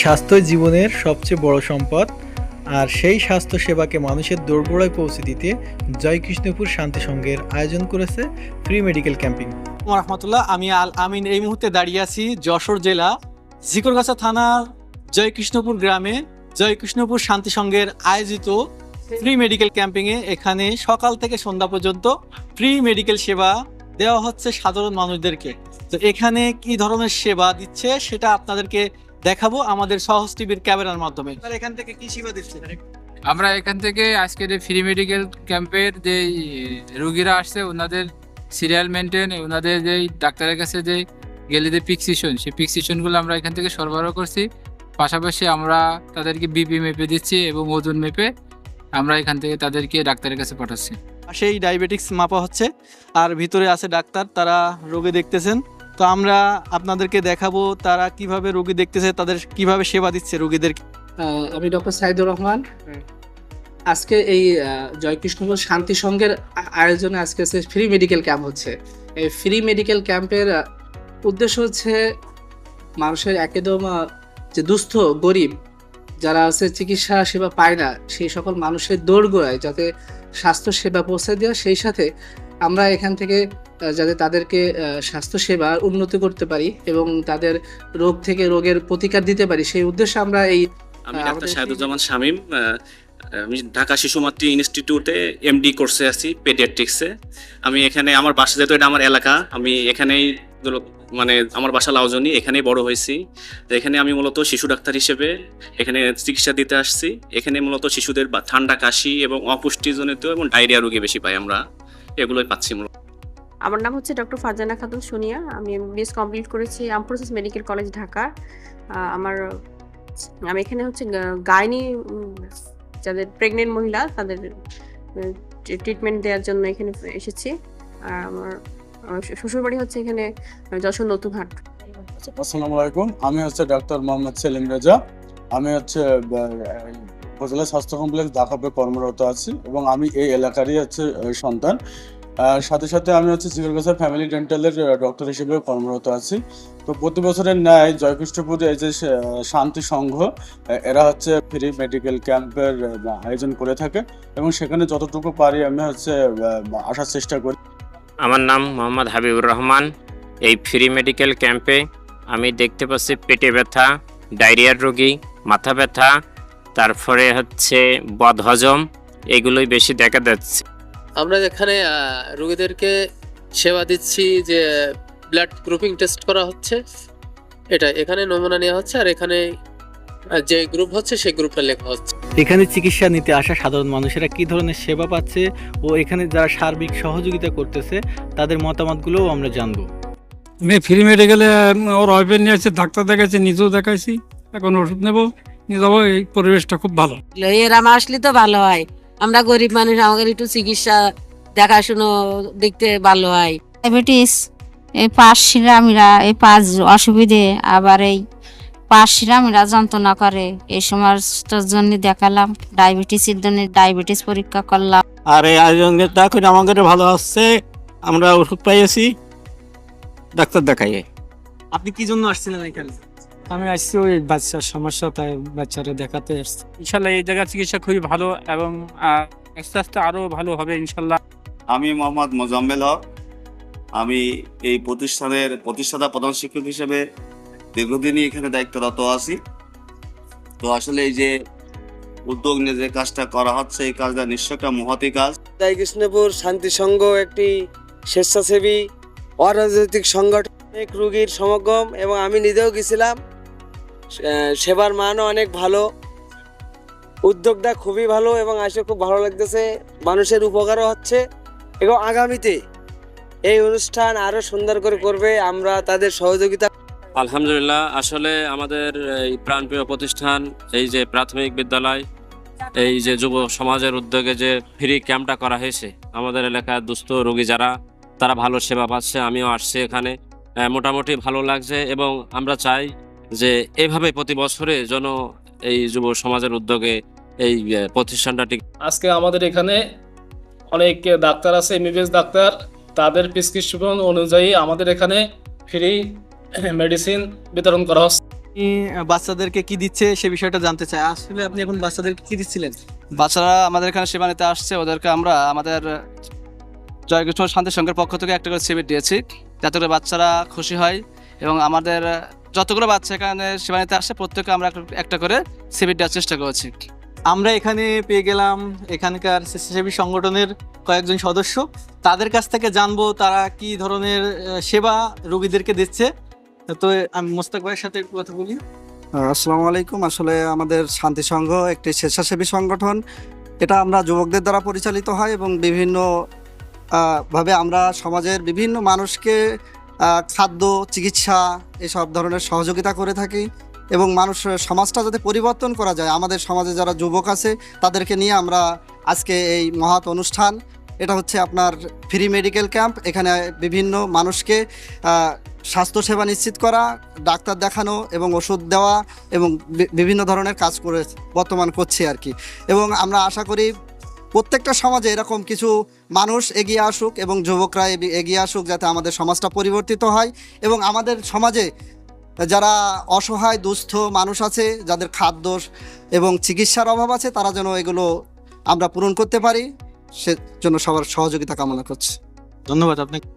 স্বাস্থ্য জীবনের সবচেয়ে বড় সম্পদ, আর সেই স্বাস্থ্য সেবাকে মানুষের দোরগোড়ায় পৌঁছে দিতে জয়কৃষ্ণপুর শান্তি সংঘের আয়োজন করেছে ফ্রি মেডিকেল ক্যাম্পিং রহমতুল্লাহ, আমি আল আমিন। এই মুহূর্তে দাঁড়িয়ে আছি যশোর জেলা জিকরগাছা থানার জয়কৃষ্ণপুর গ্রামে। জয়কৃষ্ণপুর শান্তি সংঘের আয়োজিত ফ্রি মেডিকেল ক্যাম্পিংয়ে এখানে সকাল থেকে সন্ধ্যা পর্যন্ত ফ্রি মেডিকেল সেবা দেওয়া হচ্ছে সাধারণ মানুষদেরকে। তো এখানে কি ধরনের সেবা দিচ্ছে সেটা আপনাদেরকে দেখাবো আমাদের সহজ টিভির ক্যামেরার মাধ্যমে। এখান থেকে কি সেবা দিচ্ছে? আমরা এখান থেকে আজকের যে ফ্রি মেডিকেল ক্যাম্পের যে রুগীরা আসছে ওনাদের সিরিয়াল মেনটেন ওনাদের যে ডাক্তারের কাছে যে গেলে যে পিক্সিশন সেই পিক্সিশনগুলো আমরা এখান থেকে সরবরাহ করছি। পাশাপাশি আমরা তাদেরকে বিপি মেপে দিচ্ছি এবং ওজন মেপে আমরা এখান থেকে তাদেরকে ডাক্তারের কাছে পাঠাচ্ছি। সেই ডায়াবেটিক্স মাপা হচ্ছে। আর ভিতরে আছে ডাক্তার তারা রোগে দেখতেছেন। তো আমরা আপনাদেরকে দেখাবো তারা কীভাবে রোগী দেখতেছে তাদের কীভাবে সেবা দিচ্ছে রোগীদেরকে আহ, আমি ডক্টর সাইদুর রহমান। আজকে এই জয়কৃষ্ণপুর শান্তি সংঘের আয়োজনে আজকে ফ্রি মেডিকেল ক্যাম্প হচ্ছে। এই ফ্রি মেডিকেল ক্যাম্পের উদ্দেশ্য হচ্ছে মানুষের একদম যে দুস্থ গরিব যারা আছে চিকিৎসা সেবা পায় না সেই সকল মানুষের দৌড়গোড়ায় যাতে স্বাস্থ্য সেবা পৌঁছে দেওয়া সেই সাথে আমরা এখান থেকে যাতে তাদেরকে আহ, স্বাস্থ্য সেবা উন্নতি করতে পারি এবং তাদের রোগ থেকে রোগের প্রতিকার দিতে পারি। সেই উদ্দেশ্যে আমরা এই আমি ডাক্তার আমাদের শাহেদুজ্জামান শামীম আমি ঢাকা শিশু মাতৃ ইনস্টিটিউটে এমডি কোর্সে আছি পেডিয়াট্রিক্সে আমি এখানে আমার বাসা যেহেতু এটা আমার এলাকা আমি এখানেই মানে আমার বাসা লাউজনি এখানেই বড় হয়েছি। তো এখানে আমি মূলত শিশু ডাক্তার হিসেবে এখানে চিকিৎসা দিতে আসছি। এখানে মূলত শিশুদের বা- ঠান্ডা কাশি এবং অপুষ্টিজনিত এবং ডায়রিয়া রোগী বেশি পাই আমরা। এগুলোই পাচ্ছি মূলত। আমার নাম হচ্ছে ডক্টর ফারজানা খাতুন সোনিয়া। আমি বিএস কমপ্লিট করেছি আমপ্রসেস মেডিকেল কলেজ ঢাকা আমার আমি এখানে হচ্ছে গাইনি যাদের প্রেগনেন্ট মহিলা তাদের ট্রিটমেন্ট দেওয়ার জন্য এখানে এসেছি। আর আমার শ্বশুরবাড়ি হচ্ছে এখানে যশোর নতুন হাট আচ্ছা, আসসালামু আলাইকুম। আমি হচ্ছে ডাক্তার মোহাম্মদ সেলিম রেজা। আমি হচ্ছে উপজেলা স্বাস্থ্য কমপ্লেক্স দাকাপে কর্মরত আছি এবং আমি এই এলাকারই হচ্ছে সন্তান। সাথে সাথে আমি হচ্ছে জিগরগাছা ফ্যামিলি ডেন্টালের ডক্টর হিসেবে কর্মরত আছি। তো প্রতি বছরের ন্যায় জয়কৃষ্ণপুরে এই যে শান্তি সংঘ এরা হচ্ছে ফ্রি মেডিকেল ক্যাম্পের আয়োজন করে থাকে এবং সেখানে যতটুকু পারি আমি হচ্ছে আসার চেষ্টা করি। আমার নাম মোহাম্মদ হাবিবুর রহমান। এই ফ্রি মেডিকেল ক্যাম্পে আমি দেখতে পাচ্ছি পেটে ব্যথা, ডায়রিয়ার রোগী, মাথা ব্যথা, তারপরে হচ্ছে বদহজম, এগুলোই বেশি দেখা যাচ্ছে। আমরা এখানে রোগীদেরকে সেবা দিচ্ছি যে ব্লাড গ্রুপিং টেস্ট করা হচ্ছে এটা এখানে নমুনা নেওয়া হচ্ছে আর এখানে যে গ্রুপ হচ্ছে সেই গ্রুপটা লেখা হচ্ছে। এখানে চিকিৎসা নিতে আসা সাধারণ মানুষেরা কি ধরনের সেবা পাচ্ছে ও এখানে যারা সার্বিক সহযোগিতা করতেছে তাদের মতামতগুলোও আমরা জানব। আমি ফ্রি মেডিকেলে ওর ওয়াইফের নিয়ে আসছে ডাক্তার দেখাইছি নিজেও দেখাইছি এখন ওষুধ নেব নিয়ে যাব এই পরিবেশটা খুব ভালো। এরাম আসলে তো ভালো হয়। আমরা গরিব মানুষ আমাদের একটু চিকিৎসা দেখাশুনো দেখতে ভালো হয়। ডায়াবেটিস এই পাশ শিরামিরা এই পাঁচ অসুবিধে আবার এই পাশ শিরামিরা যন্ত্রণা করে। এই সমস্যার জন্য দেখালাম ডায়াবেটিসের জন্য ডায়াবেটিস পরীক্ষা করলাম। আর এই আয়োজনটা করে আমাদের ভালো আসছে আমরা ওষুধ পাইয়েছি ডাক্তার দেখাই আপনি কি জন্য আসছিলেন এখানে? আমি আসছি ওই বাচ্চার সমস্যা তাই বাচ্চারা দেখাতে আসছি। ইনশাল্লাহ এই জায়গার চিকিৎসা খুবই ভালো এবং আস্তে আস্তে আরও ভালো হবে ইনশাল্লাহ। আমি মোহাম্মদ মোজাম্মেল হক। আমি এই প্রতিষ্ঠানের প্রতিষ্ঠাতা প্রধান শিক্ষক হিসেবে দীর্ঘদিনই এখানে দায়িত্বরত আছি। তো আসলে এই যে উদ্যোগ নিয়ে যে কাজটা করা হচ্ছে এই কাজটা নিশ্চয় একটা মহতি কাজ। জয়কৃষ্ণপুর শান্তি সংঘ একটি স্বেচ্ছাসেবী অরাজনৈতিক সংগঠন অনেক রুগীর সমাগম এবং আমি নিজেও গেছিলাম। সেবার মানও অনেক ভালো। উদ্যোগটা খুবই ভালো এবং আসে খুব ভালো লাগতেছে। মানুষের উপকারও হচ্ছে। এবং আগামীতে এই অনুষ্ঠান আরও সুন্দর করে করবে। আমরা তাদের সহযোগিতা আলহামদুলিল্লাহ। আসলে আমাদের এই প্রাণপ্রিয় প্রতিষ্ঠান, এই যে প্রাথমিক বিদ্যালয়, এই যে যুব সমাজের উদ্যোগে যে ফ্রি ক্যাম্পটা করা হয়েছে, আমাদের এলাকার দুস্থ রোগী যারা, তারা ভালো সেবা পাচ্ছে। আমিও আসছি এখানে। মোটামুটি ভালো লাগছে এবং আমরা চাই যে এভাবে প্রতি বছরে যেন এই যুব সমাজের উদ্যোগে এই প্রতিষ্ঠানটা ঠিক আজকে আমাদের এখানে অনেক ডাক্তার আছে এমবিবিএস ডাক্তার। তাদের প্রেসক্রিপশন অনুযায়ী আমাদের এখানে ফ্রি মেডিসিন বিতরণ করা হচ্ছে। বাচ্চাদেরকে কি দিচ্ছে সে বিষয়টা জানতে চাই। আসলে আপনি এখন বাচ্চাদেরকে কি দিচ্ছিলেন? বাচ্চারা আমাদের এখানে সেবা নিতে আসছে ওদেরকে আমরা আমাদের জয়কৃষ্ণ শান্তি সংঘের পক্ষ থেকে একটা করে সিবিট দিয়েছি যাতে করে বাচ্চারা খুশি হয় এবং আমাদের যতগুলো বাচ্চা এখানে সেবা নিতে আসছে প্রত্যেকে আমরা একটা- একটা করে সিবিট দেওয়ার চেষ্টা করেছি। আমরা এখানে পেয়ে গেলাম এখানকার স্বেচ্ছাসেবী সংগঠনের কয়েকজন সদস্য। তাদের কাছ থেকে জানব তারা কি ধরনের সেবা রোগীদেরকে দিচ্ছে। তো আমি মোস্তাক ভাইয়ের সাথে একটু কথা বলি। আসসালামু আলাইকুম। আসলে আমাদের শান্তি সংঘ একটি স্বেচ্ছাসেবী সংগঠন। এটা আমরা যুবকদের দ্বারা পরিচালিত হয় এবং বিভিন্ন ভাবে আমরা সমাজের বিভিন্ন মানুষকে খাদ্য, চিকিৎসা, এসব ধরনের সহযোগিতা করে থাকি এবং মানুষ সমাজটা যাতে পরিবর্তন করা যায়। আমাদের সমাজে যারা যুবক আছে, তাদেরকে নিয়ে আমরা আজকে এই মহৎ অনুষ্ঠান। এটা হচ্ছে আপনার ফ্রি মেডিকেল ক্যাম্প। এখানে বিভিন্ন মানুষকে স্বাস্থ্যসেবা নিশ্চিত করা, ডাক্তার দেখানো এবং ওষুধ দেওয়া এবং বিভিন্ন ধরনের কাজ করে বর্তমান করছি আর কি। এবং আমরা আশা করি প্রত্যেকটা সমাজে এরকম কিছু মানুষ এগিয়ে আসুক এবং যুবকরা এগিয়ে আসুক যাতে আমাদের সমাজটা পরিবর্তিত হয় এবং আমাদের সমাজে যারা অসহায়, দুস্থ মানুষ আছে, যাদের খাদ্য এবং চিকিৎসার অভাব আছে, তারা যেন এগুলো আমরা পূরণ করতে পারি। সে জন্য সবার সহযোগিতা কামনা করছি। ধন্যবাদ আপনাকে